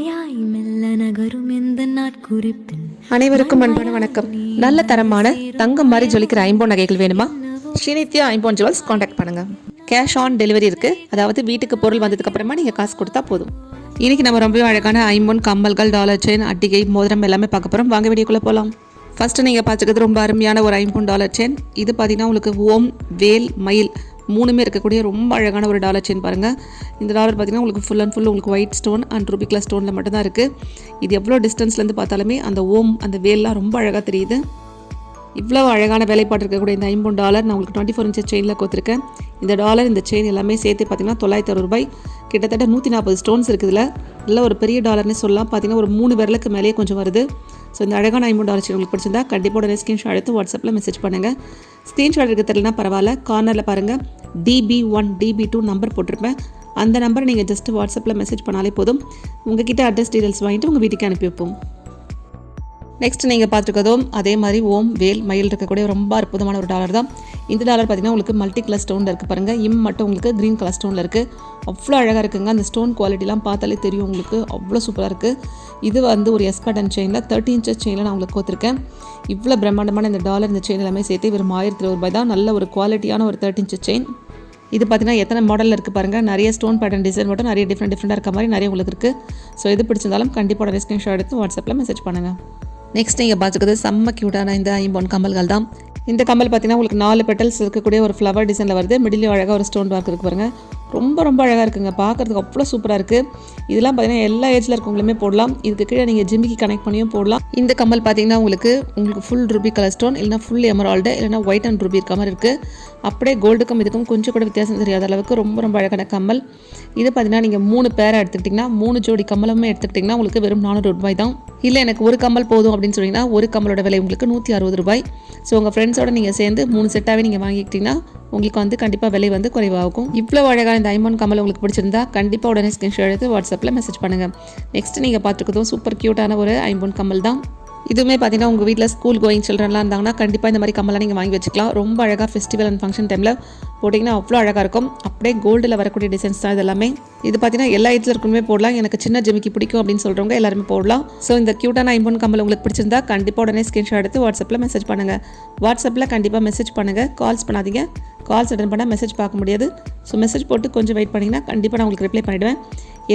மாயாய் மெல்ல நகரும் எந்த நாட்குறிப்பில் அனைவருக்கும் அன்பான வணக்கம். நல்ல தரமான தங்கம் மாதிரி ஜொலிக்கிற ஐம்போன் நகைகள் வேணுமா? ஸ்ரீநித்யா ஐம்போன் ஜுவல்ஸ் காண்டாக்ட் பண்ணுங்க. கேஷ் ஆன் டெலிவரி இருக்கு. அதாவது வீட்டுக்கு பொருள் வந்ததுக்கு அப்புறமா நீங்க காசு கொடுத்தா போதும். இன்னைக்கு நம்ம ரொம்பவே அழகான ஐம்போன் கம்மல்கள் டாலர் செயின் அட்டிகை மோதிரம் எல்லாமே பார்க்க போறோம். வாங்க வீடியோக்குள்ள போகலாம் ஃபர்ஸ்ட் நீங்க பார்த்துக்கிறது ரொம்ப அருமையான ஒரு ஐம்போன் டாலர் செயின் இது பார்த்தீங்கன்னா உங்களுக்கு ஓம் வேல் மயில் மூணுமே இருக்கக்கூடிய ரொம்ப அழகான ஒரு டாலர் செயின் பாருங்கள் இந்த டாலர் பார்த்தீங்கன்னா உங்களுக்கு ஃபுல் அண்ட் ஃபுல் உங்களுக்கு white stone and ruby colour ஸ்டோனில் மட்டும்தான் இருக்குது இது எவ்வளோ டிஸ்டன்ஸ்லேருந்து பார்த்தாலுமே அந்த ஓம் அந்த வேல்லாம் ரொம்ப அழகாக தெரியுது. இவ்வளோ அழகான வேலைப்பாடு இருக்கக்கூடிய இந்த ஐம்பது டாலர் நான் உங்களுக்கு டுவெண்ட்டி ஃபோர் இன்ச்சஸ் செயினில் கொடுத்துருக்கேன். இந்த டாலர் இந்த செயின் எல்லாமே சேர்த்து பார்த்தீங்கன்னா தொள்ளாயிரத்தி அறுபது ரூபாய். கிட்டத்தட்ட நூற்றி நாற்பது ஸ்டோன்ஸ் இருக்குதுல நல்ல ஒரு பெரிய டாலர்னு சொல்லலாம். பார்த்தீங்கன்னா ஒரு மூணு விரலுக்கு மேலேயே கொஞ்சம் வருது. ஸோ இந்த அழகான ஐம்பது டாலர் செயின் உங்களுக்கு பிடிச்சிருந்தா கண்டிப்பாக உடனே ஸ்க்ரீன்ஷாட் எடுத்து வாட்ஸ்அப்பில் மெசேஜ் பண்ணுங்கள் ஸ்க்ரீன்ஷாட் எடுக்க தெரியலனா பரவாயில்ல. கார்னரில் பாருங்கள் DP one DP two number போட்டிருப்பேன். அந்த நம்பரை நீங்கள் ஜஸ்ட் வாட்ஸ்அப்பில் மெசேஜ் பண்ணாலே போதும். உங்ககிட்ட அட்ரஸ் டீடைல்ஸ் வாங்கிட்டு உங்கள் வீட்டுக்கு அனுப்பி வைப்போம். நெக்ஸ்ட் நீங்கள் பார்த்துருக்கதும் அதே மாதிரி ஓம் வேல் மயில் இருக்கக்கூடிய ரொம்ப அற்புதமான ஒரு டாலர் தான். இந்த டாலர் பார்த்தீங்கன்னா உங்களுக்கு மல்டி கலர் ஸ்டோனில் இருக்குது பாருங்கள் இம் மட்டும் உங்களுக்கு க்ரீன் கலர் ஸ்டோனில் இருக்குது அவ்வளோ அழகாக இருக்குங்க. அந்த ஸ்டோன் குவாலிட்டிலாம் பார்த்தாலே தெரியும் உங்களுக்கு. அவ்வளோ சூப்பராக இருக்குது இது வந்து ஒரு எஸ் அண்ட் செயினில் தேர்ட்டி இன்ச்சஸ் செயினில் நான் உங்களுக்கு கோத்திருக்கேன். இவ்வளோ பிரம்மாண்டமான இந்த டாலர் இந்த செயின் எல்லாமே சேர்த்து வெறும் ஆயிரத்தி இருபது ரூபாய் தான். நல்ல ஒரு குவாலிட்டியான ஒரு தேர்ட்டி இன்ச்சஸ் செயின் இது பார்த்தீங்கன்னா எத்தனை மாடலில் இருக்குது பாருங்கள் நிறைய ஸ்டோன் பேட்டர்ன் டிசைன் மட்டும் நிறைய டிஃப்ரெண்ட் டிஃப்ரெண்ட்டாக இருக்க மாதிரி நிறைய உங்களுக்கு இருக்குது ஸோ எது பிடிச்சிருந்தாலும் கண்டிப்பாக ஸ்க்ரீன்ஷாட் எடுத்து வாட்ஸ்அப்பில் மெசேஜ் பண்ணுங்கள் நெக்ஸ்ட் நீங்கள் பார்த்துக்கிறது செம்ம க்யூட்டான இந்த ஐம்பொன் கம்மல்கள் தான். இந்த கம்மல் பார்த்தீங்கன்னா உங்களுக்கு நாலு பெட்டல்ஸ் இருக்கக்கூடிய ஒரு ஃப்ளவர் டிசைனில் வருது. மிடிலையும் அழகாக ஒரு ஸ்டோன் ஒர்க் இருக்கு பாருங்க. ரொம்ப ரொம்ப அழகாக இருக்குங்க. பார்க்குறதுக்கு அவ்வளோ சூப்பராக இருக்குது இதெல்லாம் பார்த்தீங்கன்னா எல்லா ஏஜில் இருக்கவங்களுமே போடலாம். இதுக்கு கீழே நீங்கள் ஜிம்மிக்கு கனெக்ட் பண்ணியும் போடலாம். இந்த கம்மல் பார்த்தீங்கன்னா உங்களுக்கு உங்களுக்கு ஃபுல் ரூபி கலர் ஸ்டோன் இல்லைனா ஃபுல் எமரால்டு இல்லைனா ஒயிட் அண்ட் ரூபி இருக்க மாதிரி இருக்குது அப்படியே கோல்டுக்கும் இதுக்கும் கொஞ்சம் கூட வித்தியாசம் தெரியாத அளவுக்கு ரொம்ப ரொம்ப அழகான கம்மல். இது பார்த்தீங்கன்னா நீங்கள் மூணு பேரை எடுத்துக்கிட்டிங்கன்னா மூணு ஜோடி கம்மலுமே எடுத்துக்கிட்டிங்கன்னா உங்களுக்கு வெறும் நானூறு ரூபாய் தான். இல்லை எனக்கு ஒரு கம்மல் போதும் அப்படின்னு சொன்னீங்கன்னா ஒரு கம்மலோட விலை உங்களுக்கு நூற்றி அறுபது ரூபாய். ஸோ உங்கள் ஃப்ரெண்ட்ஸோட நீங்கள் சேர்ந்து மூணு செட்டாகவே நீங்கள் வாங்கிக்கிட்டிங்கன்னா உங்களுக்கு வந்து கண்டிப்பாக விலை வந்து குறைவாகும். இவ்வளோ அழகான இந்த ஐமோன் கமல் உங்களுக்கு பிடிச்சிருந்தா கண்டிப்பாக உடனே ஸ்கிரீன்ஷாட் எடுத்து வாட்ஸ்அப்பில் மெசேஜ் பண்ணுங்கள் நெக்ஸ்ட் நீங்கள் பார்த்துருக்கதும் சூப்பர் க்யூட்டான ஒரு ஐம்பொன் கமல் தான். இதுவுமே பார்த்தீங்கன்னா உங்கள் வீட்டில் ஸ்கூல் கோயிங் சில்ட்ரன்லாம் இருந்தாங்கன்னா கண்டிப்பாக இந்த மாதிரி கம்மலாம் நீங்கள் வாங்கி வச்சுக்கலாம். ரொம்ப அழகாக ஃபெஸ்டிவல் அண்ட் ஃபங்க்ஷன் டைமில் போட்டிங்கன்னா அவ்வளோ அழகாக இருக்கும். அப்படியே கோல்டில் வரக்கூடிய டிசைன்ஸ் தான் இது எல்லாமே. இது பார்த்தீங்கன்னா எல்லா ஏஜில் இருக்குமே போடலாம். எனக்கு சின்ன ஜிமிக்கு பிடிக்கும் அப்படின்னு சொல்கிறவங்க எல்லாருமே போடலாம். ஸோ இந்த க்யூட்டான ஐம்பொன் கம்மல் உங்களுக்கு பிடிச்சிருந்தா கண்டிப்பாக உடனே ஸ்க்ரீன்ஷாட் எடுத்து வாட்ஸ்அப்பில் மெசேஜ் பண்ணுங்கள் வாட்ஸ்அப்பில் கண்டிப்பாக மெசேஜ் பண்ணுங்கள் கால்ஸ் பண்ணாதீங்க. கால்ஸ் அட்டன் பண்ணால் மெசேஜ் பார்க்க முடியாது. ஸோ மெசேஜ் போட்டு கொஞ்சம் வெயிட் பண்ணிங்கன்னா கண்டிப்பாக நான் உங்களுக்கு ரிப்ளை பண்ணிவிடுவேன்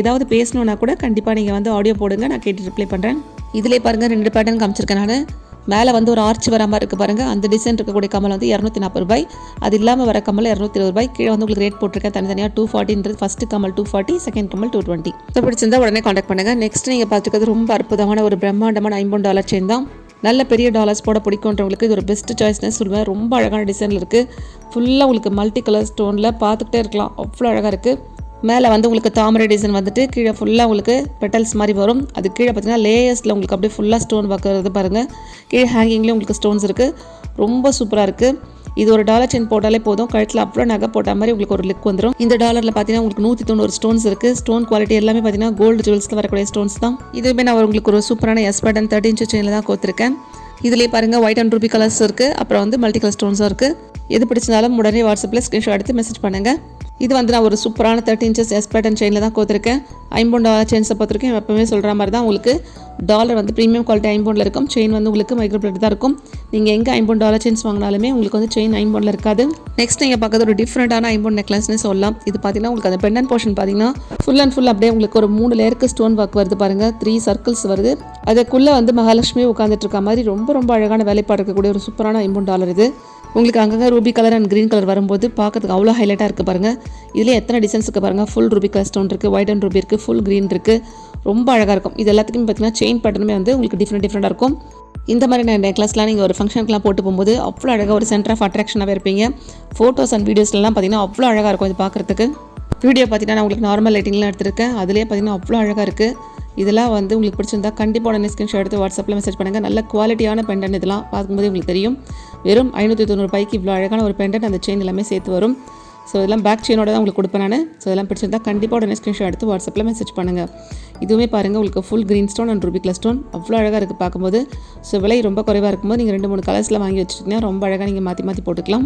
ஏதாவது பேசணுன்னா கூட கண்டிப்பாக நீங்கள் வந்து ஆடியோ போடுங்க நான் கேட்டு ரிப்ளை பண்ணுறேன் இதிலே பாருங்கள் ரெண்டு பேட்டர்ன் காமிச்சிருக்கேன் நான். மேலே வந்து ஒரு ஆர்ச் வர மாதிரி இருக்குது பாருங்கள் அந்த டிசைன் இருக்கக்கூடிய கமல் வந்து இரநூத்தி நாற்பது ரூபாய். அது இல்லாமல் வர கமல் இரநூத்தி இருபது ரூபாய். கீழே வந்து உங்களுக்கு ரேட் போட்டிருக்கேன். தனித்தனியாக டூ ஃபார்ட்டின்றது ஃபஸ்ட்டு கமல் டூ ஃபார்ட்டி செகண்ட் கமல் டூ டுவெண்ட்டி ஸோ பிடிச்சிருந்தா உடனே காண்டாக்ட் பண்ணுங்கள் நெக்ஸ்ட் நீங்கள் பார்த்துக்கிறது ரொம்ப அற்புதமான ஒரு பிரம்மாண்டமான ஐம்பது டாலர் செயின் தான். நல்ல பெரிய டாலர்ஸ் போட பிடிக்குன்றவங்களுக்கு இது ஒரு பெஸ்ட் சாய்ஸ்னே சொல்லுவேன். ரொம்ப அழகான டிசைனில் இருக்குது ஃபுல்லாக உங்களுக்கு மல்டி கலர் ஸ்டோனில் பார்த்துக்கிட்டே இருக்கலாம். அவ்வளோ அழகாக இருக்குது மேலே வந்து உங்களுக்கு தாமரை டிசைன் வந்துட்டு கீழே ஃபுல்லாக உங்களுக்கு பெட்டல்ஸ் மாதிரி வரும். அது கீழே பார்த்தீங்கன்னா லேயர்ஸில் உங்களுக்கு அப்படியே ஃபுல்லாக ஸ்டோன் பார்க்குறது பாருங்கள் கீழே ஹேங்கிங்லேயும் உங்களுக்கு ஸ்டோன்ஸ் இருக்குது ரொம்ப சூப்பராக இருக்குது இது ஒரு டாலர் செயின் போட்டாலே போதும். கழுத்தில் அவ்வளோ நகை போட்ட மாதிரி உங்களுக்கு ஒரு லுக் வந்துடும் இந்த டாலரில் பார்த்தீங்கன்னா உங்களுக்கு நூற்றி தொண்ணூறு ஸ்டோன்ஸ் இருக்குது ஸ்டோன் குவாலிட்டி எல்லாமே பார்த்தீங்கன்னா கோல்டு ஜுவல்ஸில் வரக்கூடிய ஸ்டோன்ஸ் தான். இதுவுமே நான் உங்களுக்கு ஒரு சூப்பரான எஸ் பட்டன் தேர்ட்டி இன்ச்சு செயினில் தான் கோத்திருக்கேன். இதுலேயே பாருங்கள் ஒயிட் அண்ட் ரூபி கலர்ஸ் இருக்குது அப்புறம் வந்து மல்டி கலர் ஸ்டோன்ஸும் இருக்குது எது பிடிச்சிருந்தாலும் உடனே வாட்ஸ்அப்பில் ஸ்க்ரீன்ஷாட் எடுத்து மெசேஜ் பண்ணுங்கள் இது வந்து நான் ஒரு சூப்பரான தேர்ட்டி இன்ச்சஸ் எஸ் பேட்டன் செயினில் தான் கோத்திருக்கேன். ஐம்பொன் டாலர் செயின்ஸை பார்த்துருக்கேன் எப்பவுமே சொல்கிற மாதிரி தான் உங்களுக்கு டாலர் வந்து ப்ரீமியம் குவாலிட்டி ஐம்பொனில் இருக்கும். செயின் வந்து உங்களுக்கு மைக்ரோ பிளேட் தான் இருக்கும். நீங்கள் எங்கே ஐம்பொன் டாலர் செயின்ஸ் வாங்கினாலுமே உங்களுக்கு வந்து செயின் ஐம்பொனில் இருக்காது. நெக்ஸ்ட் நீங்கள் பார்க்கறது ஒரு டிஃப்ரெண்ட்டான ஐம்பொன் நெக்லஸ்னு சொல்லலாம். இது பார்த்தீங்கன்னா உங்களுக்கு அந்த பெண்டன் போர்ஷன் பார்த்தீங்கன்னா ஃபுல் அண்ட் ஃபுல் அப்படியே உங்களுக்கு ஒரு மூணு லேயருக்கு ஸ்டோன் ஒர்க் வருது பாருங்கள் த்ரீ சர்க்கிள்ஸ் வருது. அதுக்குள்ளே வந்து மகாலட்சுமி உட்காந்துட்டு இருக்க மாதிரி ரொம்ப ரொம்ப அழகான வேலைப்பாடு இருக்கக்கூடிய ஒரு சூப்பரான ஐம்பொன் டாலர் இது. உங்களுக்கு அங்கங்கே ruby colour and green colour வரும்போது பார்க்கறதுக்கு அவ்வளோ ஹைலைட்டாக இருக்குது பாருங்கள் இதில் எத்தனை டிசைன்ஸ் இருக்குது பாருங்கள் ஃபுல் ரூபி கலர் ஸ்டோன் இருக்குது ஒயிட் அண்ட் ரூபி இருக்குது ஃபுல் க்ரீன் இருக்குது ரொம்ப அழகாக இருக்கும். இது எல்லாத்துக்குமே பார்த்தீங்கன்னா செயின் பட்டனுமே வந்து உங்களுக்கு டிஃப்ரெண்ட் டிஃப்ரெண்ட்டாக இருக்கும். இந்த மாதிரி நெக்லஸ்லாம் நீங்கள் ஒரு ஃபங்க்ஷனுக்குலாம் போட்டு போகும்போது அவ்வளோ அழகாக ஒரு சென்டர் ஆஃப் அட்ராக்ஷனாகவே இருப்பீங்க. ஃபோட்டோஸ் அண்ட் வீடியோஸ்லாம் பார்த்தீங்கன்னா அவ்வளோ அழகாக இருக்கும் இது பார்க்குறதுக்கு வீடியோ பார்த்தீங்கன்னா நான் உங்களுக்கு நார்மல் லைட்டிங்லாம் எடுத்திருக்கேன். அதுலேயே பார்த்தீங்கன்னா அவ்வளோ அழகாக இருக்குது இதெல்லாம் வந்து உங்களுக்கு பிடிச்சிருந்தா கண்டிப்பாக உடனே ஸ்கிரீன்ஷாட் எடுத்து வாட்ஸ்அப்பில் மெசேஜ் பண்ணுங்கள் நல்ல குவாலிட்டியான பெண்டன் இதெல்லாம் பார்க்கும்போது உங்களுக்கு தெரியும். வெறும் ஐநூற்றி தொண்ணூறு ரூபாய்க்கு இவ்வளோ அழகான ஒரு பெண்டன் அந்த செயின் எல்லாமே சேர்த்து வரும். ஸோ இதெல்லாம் பேக் செயினோட தான் உங்களுக்கு கொடுப்பேன் நான். ஸோ இதெல்லாம் பிடிச்சிருந்தா கண்டிப்பாக உடனே ஸ்க்ரீன்ஷாட் எடுத்து வாட்ஸ்அப்பில் மெசேஜ் பண்ணுங்கள் இதுவுமே பாருங்கள் உங்களுக்கு full green stone and ruby colour stone அவ்வளோ அழகாக இருக்குது பார்க்கும்போது. ஸோ விலை ரொம்ப குறைவாக இருக்கும்போது நீங்கள் ரெண்டு மூணு கலர்ஸில் வாங்கி வச்சுட்டிங்கன்னா ரொம்ப அழகாக நீங்கள் மாற்றி மாற்றி போட்டுக்கலாம்.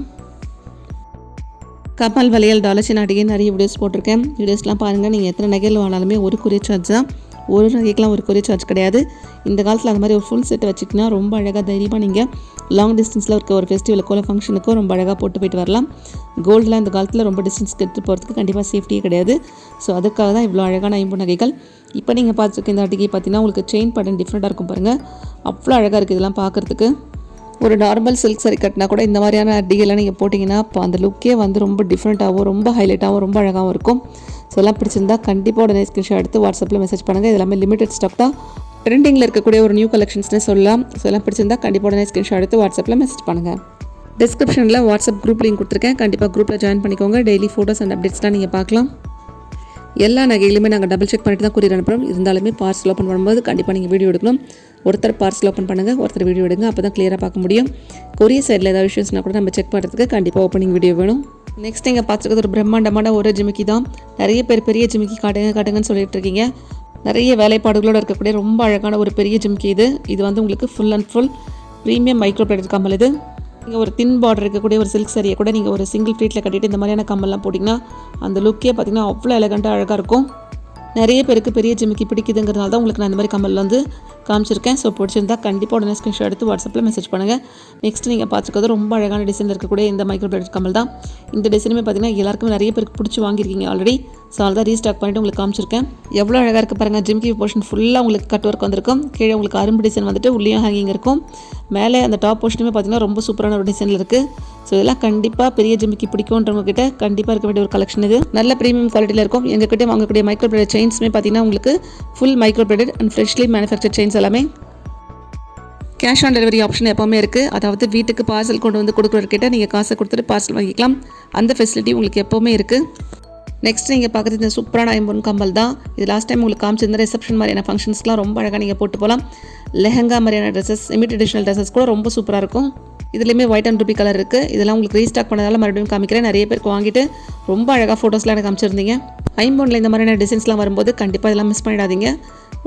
கமல் வளையல் டாலர்ஸ் நாட்டிகை நிறைய வீடியோஸ் போட்டிருக்கேன். வீடியோஸ்லாம் பாருங்கள் நீங்கள் எத்தனை நகைகள் வாங்கினாலுமே ஒரு குறிய சார்ஜ் தான். ஒரு நகைக்கெலாம் ஒரு கொரிய சார்ஜ் கிடையாது. இந்த காலத்தில் அந்த மாதிரி ஒரு ஃபுல் செட்டை வச்சுக்கிட்டிங்கன்னா ரொம்ப அழகாக தைரியமாக நீங்கள் லாங் டிஸ்டன்ஸில் இருக்க ஒரு ஃபெஸ்டிவலுக்கோ இல்லை ஃபங்க்ஷனுக்கோ ரொம்ப அழகாக போட்டு போயிட்டு வரலாம். கோல்டெலாம் இந்த காலத்தில் ரொம்ப டிஸ்டன்ஸ் எடுத்து போகிறதுக்கு கண்டிப்பாக சேஃப்டியே கிடையாது. ஸோ அதுக்காக தான் இவ்வளோ அழகான ஐம்பு நகைகள். இப்போ நீங்கள் பார்த்துருக்க இந்த அட்டிகை பார்த்தீங்கன்னா உங்களுக்கு செயின் பேட்டர்ன் டிஃப்ரெண்ட்டாக இருக்கும் பாருங்கள் அவ்வளோ அழகாக இருக்குது இதெல்லாம் பார்க்குறதுக்கு ஒரு நார்மல் சில்க் சரி கட்டினா கூட இந்த மாதிரியான அடிகள்லாம் நீங்கள் போட்டிங்கன்னா அப்போ அந்த லுக்கே வந்து ரொம்ப டிஃப்ரெண்ட்டாகவும் ரொம்ப ஹைலைட்டாகவும் ரொம்ப அழகாகவும் இருக்கும். ஸோ எல்லாம் பிடிச்சிருந்தா கண்டிப்பாக உடனே ஸ்க்ரீன்ஷாட் எடுத்து வாட்ஸ்அப்பில் மெசேஜ் பண்ணுங்கள் இதெல்லாமே லிமிடெட் ஸ்டாக் தான். ட்ரெண்டிங்கில் இருக்கக்கூடிய ஒரு நியூ கலெக்ஷன்ஸ்னே சொல்லலாம். ஸோ எல்லாம் பிடிச்சிருந்தா கண்டிப்பாக உடனே ஸ்க்ரீன்ஷாட் எடுத்து வாட்ஸ்அப்பில் மெசேஜ் பண்ணுங்கள் டிஸ்கிரிப்ஷனில் வாட்ஸ்அப் குரூப் லிங்க் கொடுத்துருக்கேன். கண்டிப்பாக குரூப்பில் ஜாயின் பண்ணிக்கோங்க. டெய்லி ஃபோட்டோஸ் அண்ட் அப்டேட்ஸ்லாம் நீங்கள் பார்க்கலாம். எல்லா நகைகளுமே நாங்கள் டபுள் செக் பண்ணிட்டு தான் கூறிய அனுப்புகிறோம் இருந்தாலுமே பார்சல் ஓப்பன் பண்ணும்போது கண்டிப்பாக நீங்கள் வீடியோ எடுக்கணும். ஒருத்தர் பார்சல் ஓப்பன் பண்ணுங்கள் ஒருத்தர் வீடியோ எடுங்க. அப்போ தான் கிளியராக பார்க்க முடியும். கொரிய சைடில் ஏதாவது விஷயம்ஸ்னா கூட நம்ம செக் பண்ணுறதுக்கு கண்டிப்பாக ஓப்பனிங் வீடியோ வேணும். நெக்ஸ்ட் நீங்கள் பார்த்துருக்கிறது ஒரு பிரம்மாண்டமான ஒரு ஜிமிக்கி தான். நிறைய பேர் பெரிய ஜிமிக்கி காட்டுங்க காட்டுங்கன்னு சொல்லிட்டு இருக்கீங்க. நிறைய வேலைப்பாடுகளோடு இருக்கக்கூடிய ரொம்ப அழகான ஒரு பெரிய ஜிமிக்கி இது. இது வந்து உங்களுக்கு full and full premium micro plate கம்மல் இது. நீங்கள் ஒரு தின் பார்டர் இருக்கக்கூடிய ஒரு சில்க் சரியை கூட நீங்கள் ஒரு சிங்கிள் ஃபீட்டில் கட்டிட்டு இந்த மாதிரியான கம்மல்லாம் போட்டிங்கன்னா அந்த லுக்கே பார்த்தீங்கன்னா அவ்வளோ எலகண்ட்டாக அழகாக இருக்கும். நிறைய பேருக்கு பெரிய ஜிமிக்கி பிடிக்குதுங்கிறதுனால தான் உங்களுக்கு நான் இந்த மாதிரி கம்மல் வந்து காமிச்சிருக்கேன். ஸோ பிடிச்சிருந்தா கண்டிப்பாக உடனே ஸ்க்ரீன்ஷாட் எடுத்து வாட்ஸ்அப்பில் மெசேஜ் பண்ணுங்கள் நெக்ஸ்ட் நீங்கள் பார்த்துருக்கிறது ரொம்ப அழகான டிசைனில் இருக்கக்கூடிய இந்த மைக்ரோ பிளேட் கம்மல் தான். இந்த டிசைனுமே பார்த்தீங்கன்னா எல்லாருக்குமே நிறைய பேருக்கு பிடிச்சி வாங்கியிருக்கீங்க ஆல்ரெடி ஸோ அதை தான் ரீஸ்டாக் பண்ணிட்டு உங்களுக்கு காமிச்சிருக்கேன். எவ்வளோ அழகாக இருக்குது பாருங்கள் ஜிம்கி போர்ஷன் ஃபுல்லாக உங்களுக்கு கட் ஒர்க் வந்திருக்கும். கீழே உங்களுக்கு அரும்பு டிசைன் வந்துட்டு உள்ளேயும் ஹேங்கிங் இருக்கும். மேலே அந்த டாப் போர்ஷனுமே பார்த்தீங்கன்னா ரொம்ப சூப்பரான ஒரு டிசைனில் இருக்குது ஸோ இதெல்லாம் கண்டிப்பாக பெரிய ஜிமிக்கி பிடிக்கும்ன்றவங்க கிட்ட கண்டிப்பாக இருக்க வேண்டிய ஒரு கலெக்ஷன் இது. நல்ல ப்ரீமியம் குவாலிட்டியில் இருக்கும். எங்ககிட்ட வாங்கக்கூடிய மைக்ரோ பிளேட் செயின்ஸுமே பார்த்தீங்கன்னா உங்களுக்கு full micro plate and freshly manufacture chains எல்லாமே கேஷ் ஆன் டெலிவரி ஆப்ஷன் எப்போவுமே இருக்குது அதாவது வீட்டுக்கு பார்சல் கொண்டு வந்து கொடுக்குறவர்கிட்ட நீங்கள் காசை கொடுத்துட்டு பார்சல் வாங்கிக்கலாம். அந்த ஃபெசிலிட்டி உங்களுக்கு எப்போவுமே இருக்குது நெக்ஸ்ட் நீங்கள் பார்க்குறது இந்த சூப்பரான ஐம்பொன் கம்பல் தான். இது லாஸ்ட் டைம் உங்களுக்கு காமிச்சிருந்த ரிசப்ஷன் மாதிரியான ஃபங்க்ஷன்ஸ்க்குலாம் ரொம்ப அழகாக நீங்கள் போட்டு போகலாம். லெஹங்கா மாதிரியான ட்ரெஸ்ஸஸ் இமிட் ட்ரெடிஷனல் ட்ரெஸ்ஸஸ் கூட ரொம்ப சூப்பராக இருக்கும். இதுலேயுமே ஒயிட் அண்ட் ரூபி கலர் இருக்குது இதெல்லாம் உங்களுக்கு ரீஸ்டாக் பண்ணதால் மறுபடியும் காமிக்கிறேன். நிறைய பேருக்கு வாங்கிட்டு ரொம்ப அழகாக ஃபோட்டோஸ்லாம் எனக்கு காமிச்சிருந்தீங்க. ஐம்பொனில் இந்த மாதிரியான டிசைன்ஸ்லாம் வரும்போது கண்டிப்பாக இதெல்லாம் மிஸ் பண்ணிடாதீங்க.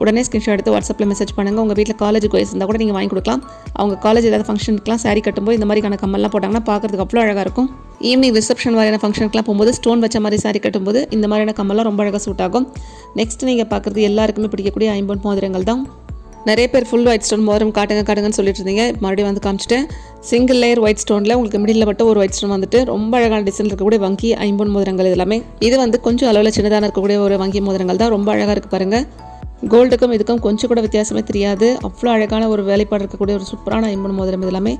உடனே ஸ்கிரீன்ஷாட் எடுத்து வாட்ஸ்அப்பில் மெசேஜ் பண்ணுங்கள் உங்கள் வீட்டில் காலேஜ் கோயஸ் இருந்தால் கூட நீங்கள் வாங்கி கொடுக்கலாம். அவங்க காலேஜ் ஏதாவது ஃபங்க்ஷனுக்குலாம் சாரி கட்டும்போது இந்த மாதிரியான கம்மல்லாம் போட்டாங்கன்னா பார்க்குறதுக்கு அவ்வளோ அழகாக இருக்கும். ஈவினிங் ரிசப்ஷன் மாதிரியான ஃபங்க்ஷனுக்குலாம் போகும்போது ஸ்டோன் வச்ச மாதிரி சாரி கட்டும்போது இந்த மாதிரியான கம்மல்லாம் ரொம்ப அழகாக சூட் ஆகும். நெக்ஸ்ட் நீங்கள் பார்க்குறது எல்லாருக்குமே பிடிக்கக்கூடிய ஐம்பொன் மோதிரங்கள் தான். நிறைய பேர் ஃபுல் ஒயிட் ஸ்டோன் மோதிரம் காட்டுங்க காட்டுங்கன்னு சொல்லிட்டு இருந்தீங்க மறுபடியும் வந்து காமிச்சிட்டேன். சிங்கிள் லேயர் ஒயிட் ஸ்டோனில் உங்களுக்கு மிடில் மட்டும் ஒரு ஒயிட் ஸ்டோன் வந்துட்டு ரொம்ப அழகான டிசைன் இருக்கக்கூடிய வங்கி ஐம்பொன் மோதிரங்கள் இது எல்லாமே இது வந்து கொஞ்சம் அளவில் சின்னதாக இருக்கக்கூடிய ஒரு வங்கி மோதிரங்கள் தான். ரொம்ப அழகாக இருக்குது பாருங்கள் கோல்டுக்கும் இதுக்கும் கொஞ்சம் கூட வித்தியாசமே தெரியாது. அவ்வளோ அழகான ஒரு வேலைப்பாடு இருக்கக்கூடிய ஒரு சூப்பரான ஐம்பது மோதிரம் இதெல்லாமே.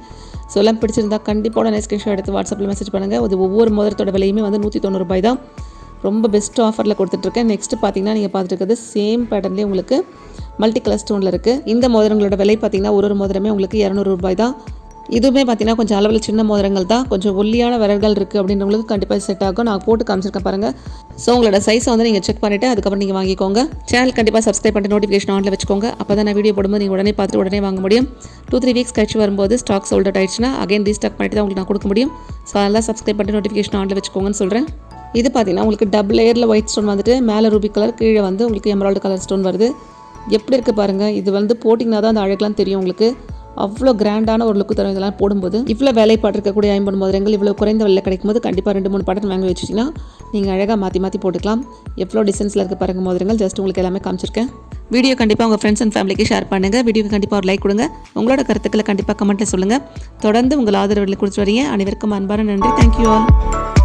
ஸோ எல்லாம் பிடிச்சிருந்தா கண்டிப்பாக உடனே ஸ்க்ரீன்ஷாட் எடுத்து வாட்ஸ்அப்பில் மெசேஜ் பண்ணுங்கள் அது ஒவ்வொரு மோதிரத்தோட விலையுமே வந்து நூற்றி தொண்ணூறுபாய் தான். ரொம்ப பெஸ்ட் ஆஃபரில் கொடுத்துட்ருக்கேன். நெக்ஸ்ட் பார்த்தீங்கன்னா நீங்கள் பார்த்துட்டு இருக்கிறது சேம் பேட்டர்லேயே உங்களுக்கு மல்டி கலர் ஸ்டோனில் இருக்குது இந்த மோதிரங்களோட விலை பார்த்தீங்கன்னா ஒரு ஒரு மோதிரமே உங்களுக்கு இரநூறு ரூபாய் தான். இதுவுமே பார்த்தீங்கன்னா கொஞ்சம் அளவில் சின்ன மோதிரங்கள் தான். கொஞ்சம் ஒல்லியான விரல்கள் இருக்குது அப்படின்றவங்களுக்கு கண்டிப்பாக செட் ஆகும். நான் போட்டு காமிச்சிருக்கேன் பாருங்கள் ஸோ உங்களோட சைஸை வந்து நீங்கள் செக் பண்ணிவிட்டு அதுக்கப்புறம் நீங்கள் வாங்கிக்கோங்க. சேனல் கண்டிப்பாக சப்ஸ்கிரைப் பண்ணிட்டு நோட்டிஃபிகேஷன் ஆனில் வச்சுக்கோங்க. அப்போ தான் நான் வீடியோ போடும்போது நீங்கள் உடனே பார்த்து உடனே வாங்க முடியும். டூ த்ரீ வீக்ஸ் கழிச்சு வரும்போது ஸ்டாக் சோல்ட் அவுட் ஆயிடுச்சுன்னா அகைன் ரீஸ்டாக் பண்ணிட்டு தான் உங்களுக்கு நான் கொடுக்க முடியும். ஸோ அதெல்லாம் சப்ஸ்கிரைப் பண்ணிட்டு நோட்டிஃபிகேஷன் ஆனில் வச்சுக்கோங்கன்னு சொல்கிறேன் இது பார்த்தீங்கன்னா உங்களுக்கு டபுள் லேயரில் ஒயிட் ஸ்டோன் வந்துட்டு மேலே ரூபி கலர் கீழே வந்து உங்களுக்கு எமரால்டு கலர் ஸ்டோன் வருது. எப்படி இருக்குது பாருங்கள் இது வந்து போட்டிங்கன்னா தான் அந்த அழகெலாம் தெரியும் உங்களுக்கு. அவ்வளோ கிராண்டான ஒரு லுக்கு தரும் இதெல்லாம் போடும்போது. இவ்வளோ வேலைப்பாடு இருக்கக்கூடிய ஐம்பது மோதிரங்கள் இவ்வளோ குறைந்த விலையில் கிடைக்கும் போது கண்டிப்பாக ரெண்டு மூணு பட்டன் வாங்கி வச்சிட்டிங்கன்னா நீங்கள் அழகாக மாற்றி மாற்றி போட்டுக்கலாம். எவ்வளோ டிசைன்ஸில் இருக்க பாருங்க மோதிரங்கள் ஜஸ்ட் உங்களுக்கு எல்லாமே காமிச்சிருக்கேன். வீடியோ கண்டிப்பாக உங்கள் ஃப்ரெண்ட்ஸ் அண்ட் ஃபேமிலிக்கு ஷேர் பண்ணுங்கள் வீடியோக்கு கண்டிப்பாக ஒரு லைக் கொடுங்க. உங்களோட கருத்துக்களை கண்டிப்பாக கமெண்ட்டில் சொல்லுங்கள் தொடர்ந்து உங்கள் ஆதரவில் கொடுத்துட்டு வரீங்க அனைவருக்கும் அன்பான நன்றி. Thank you all